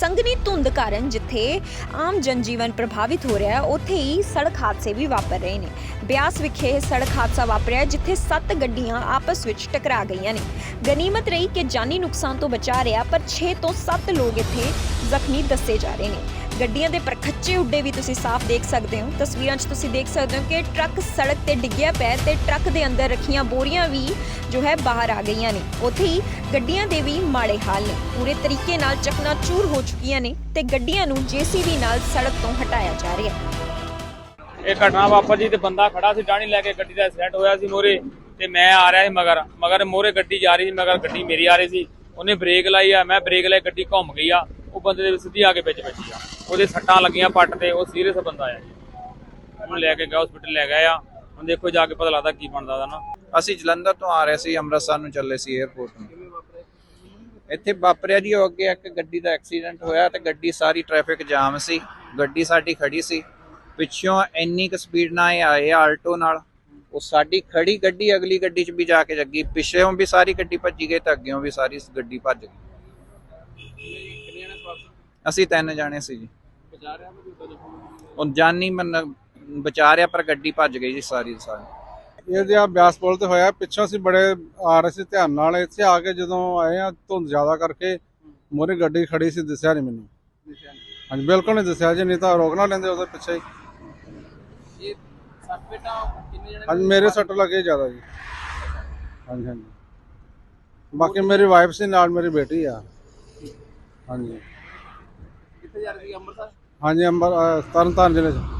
ਸੰਘਣੀ ਧੁੰਦ ਕਾਰਨ ਜਿੱਥੇ ਆਮ ਜਨਜੀਵਨ ਪ੍ਰਭਾਵਿਤ ਹੋ ਰਿਹਾ ਹੈ, ਉੱਥੇ ਹੀ ਸੜਕ ਹਾਦਸੇ ਵੀ ਵਾਪਰ ਰਹੇ ਨੇ। ਬਿਆਸ ਵਿਖੇ ਇਹ ਸੜਕ ਹਾਦਸਾ ਵਾਪਰਿਆ, ਜਿੱਥੇ ਸੱਤ ਗੱਡੀਆਂ ਆਪਸ ਵਿੱਚ ਟਕਰਾ ਗਈਆਂ ਨੇ। ਗਨੀਮਤ ਰਹੀ ਕਿ ਜਾਨੀ ਨੁਕਸਾਨ ਤੋਂ ਬਚਾ ਰਿਹਾ, ਪਰ 6 ਤੋਂ 7 ਲੋਕ ਇੱਥੇ ਜ਼ਖਮੀ ਦੱਸੇ ਜਾ ਰਹੇ ਨੇ। ਗੱਡੀਆਂ ਦੇ ਪਰਖੱਚੇ ਉੱਡੇ ਵੀ ਤੁਸੀਂ ਸਾਫ਼ ਦੇਖ ਸਕਦੇ ਹੋ। ਤਸਵੀਰਾਂ 'ਚ ਤੁਸੀਂ ਦੇਖ ਸਕਦੇ ਹੋ ਕਿ ਟਰੱਕ ਸੜਕ ਤੇ ਡਿੱਗਿਆ ਪਿਆ ਤੇ ਟਰੱਕ ਦੇ ਅੰਦਰ ਰੱਖੀਆਂ ਬੋਰੀਆਂ ਵੀ ਜੋ ਹੈ ਬਾਹਰ ਆ ਗਈਆਂ ਨੇ। ਉੱਥੇ ਹੀ ਗੱਡੀਆਂ ਦੇ ਵੀ ਮਾੜੇ ਹਾਲ ਨੇ। ਪੂਰੇ ਤਰੀਕੇ ਨਾਲ ਚਕਨਾਚੂਰ ਹੋ ਚੁੱਕੀਆਂ ਨੇ ਤੇ ਗੱਡੀਆਂ ਨੂੰ ਜੀਸੀਬੀ ਨਾਲ ਸੜਕ ਤੋਂ ਹਟਾਇਆ ਜਾ ਰਿਹਾ ਹੈ। ਇਹ ਘਟਨਾ ਵਾਪਰ ਜੀ ਤੇ ਬੰਦਾ ਖੜਾ ਸੀ ਡਾਣੀ ਲੈ ਕੇ ਗੱਡੀ ਦਾ ਐਕਸੀਡੈਂਟ ਹੋਇਆ ਸੀ ਮੋਰੇ ਤੇ ਮੈਂ ਆ ਰਿਹਾ ਸੀ ਮਗਰ। ਮਗਰ ਮੋਰੇ ਗੱਡੀ ਜਾ ਰਹੀ ਸੀ, ਮਗਰ ਗੱਡੀ ਮੇਰੀ ਆ ਰਹੀ ਸੀ। ਉਹਨੇ ਬ੍ਰੇਕ ਲਾਈ ਆ, ਮੈਂ ਬ੍ਰੇਕ ਲਾਈ ਗੱਡੀ ਘੁੰਮ ਗਈ ਆ। ਉਹ ਬੰਦੇ ਦੇ ਸਿੱਧੀ ਆ ਕੇ ਵਿੱਚ ਵੱਜੀ ਆ। ਉਹਦੇ ਸੱਟਾਂ ਲੱਗੀਆਂ ਪੱਟ ਤੇ, ਉਹ ਸੀਰੀਅਸ ਬੰਦਾ ਆ ਜੀ। ਉਹਨੂੰ ਲੈ ਕੇ ਗਿਆ ਹਸਪੀਟਲ ਲੈ ਗਏ ਆ। ਹੁਣ ਦੇਖੋ ਜਾ ਕੇ ਪਤਾ ਲੱਗਦਾ ਕੀ ਬਣਦਾ ਉਹਦਾ ਨਾ। ਅਸੀਂ ਜਲੰਧਰ ਤੋਂ ਆ ਰਹੇ ਸੀ, ਅੰਮ੍ਰਿਤਸਰ ਨੂੰ ਚੱਲੇ ਸੀ 에ਅਰਪੋਰਟ ਨੂੰ। ਇੱਥੇ ਵਾਪਰਿਆ ਜੀ, ਉਹ ਅੱਗੇ ਇੱਕ ਗੱਡੀ ਦਾ ਐਕਸੀਡੈਂਟ ਹੋਇਆ ਤੇ ਗੱਡੀ ਸਾਰੀ ਟ੍ਰੈਫਿਕ ਜਾਮ ਸੀ। ਗੱਡੀ ਸਾਡੀ ਖੜੀ ਸੀ। ਪਿੱਛੋਂ ਇੰਨੀ ਕੁ ਸਪੀਡ ਨਾਲ ਇਹ ਆਏ ਆਲਟੋ ਨਾਲ। ਉਹ ਸਾਡੀ ਖੜੀ ਗੱਡੀ ਅਗਲੀ ਗੱਡੀ 'ਚ ਵੀ ਜਾ ਕੇ ਜੱਗੀ। ਪਿੱਛੇੋਂ ਵੀ ਸਾਰੀ ਗੱਡੀ ਭੱਜੀ ਗਈ ਤੇ ਅੱਗੇੋਂ ਵੀ ਸਾਰੀ ਗੱਡੀ ਭੱਜ ਗਈ। ਅਸੀਂ ਤਿੰਨ ਜਾਣੇ ਸੀ ਜੀ। ਉਹ ਜਾਨੀ ਮਨ ਬਚਾ ਰਿਹਾ ਪਰ ਗੱਡੀ ਭੱਜ ਗਈ ਜੀ ਸਾਰੀ ਦੀ ਸਾਰੀ। ਇਹ ਜਿਹਾ ਬਿਆਸ ਪੁਲ ਤੇ ਹੋਇਆ ਪਿੱਛੋਂ ਅਸੀਂ ਬੜੇ ਆ ਰਹੇ ਸੀ ਧਿਆਨ ਨਾਲ। ਇੱਥੇ ਆ ਕੇ ਜਦੋਂ ਆਏ ਆ ਧੁੰਦ ਜ਼ਿਆਦਾ ਕਰਕੇ ਮੋਰੇ ਗੱਡੀ ਖੜੀ ਸੀ ਦਿਸਿਆ ਨਹੀਂ ਮੈਨੂੰ। ਹਾਂਜੀ ਬਿਲਕੁਲ ਨਹੀਂ ਦਿਸਿਆ ਜੀ ਨਹੀਂ ਤਾਂ ਰੋਕ ਨਾ ਲੈਂਦੇ ਉਹਦੇ ਪਿੱਛੇ ਹੀ। ਹਾਂਜੀ ਮੇਰੇ ਸੱਟ ਲੱਗੇ ਜ਼ਿਆਦਾ ਜੀ। ਹਾਂਜੀ ਹਾਂਜੀ। ਬਾਕੀ ਮੇਰੀ ਵਾਈਫ ਸੀ ਨਾਲ ਮੇਰੀ ਬੇਟੀ ਆ। ਹਾਂਜੀ। ਕਿੱਥੇ ਜਾ ਰਹੀ ਸੀ ਅੰਮ੍ਰਿਤਸਰ। ਹਾਂਜੀ ਅੰਬਰ ਅਹ ਤਰਨਤਾਰਨ ਜ਼ਿਲ੍ਹੇ ਚ।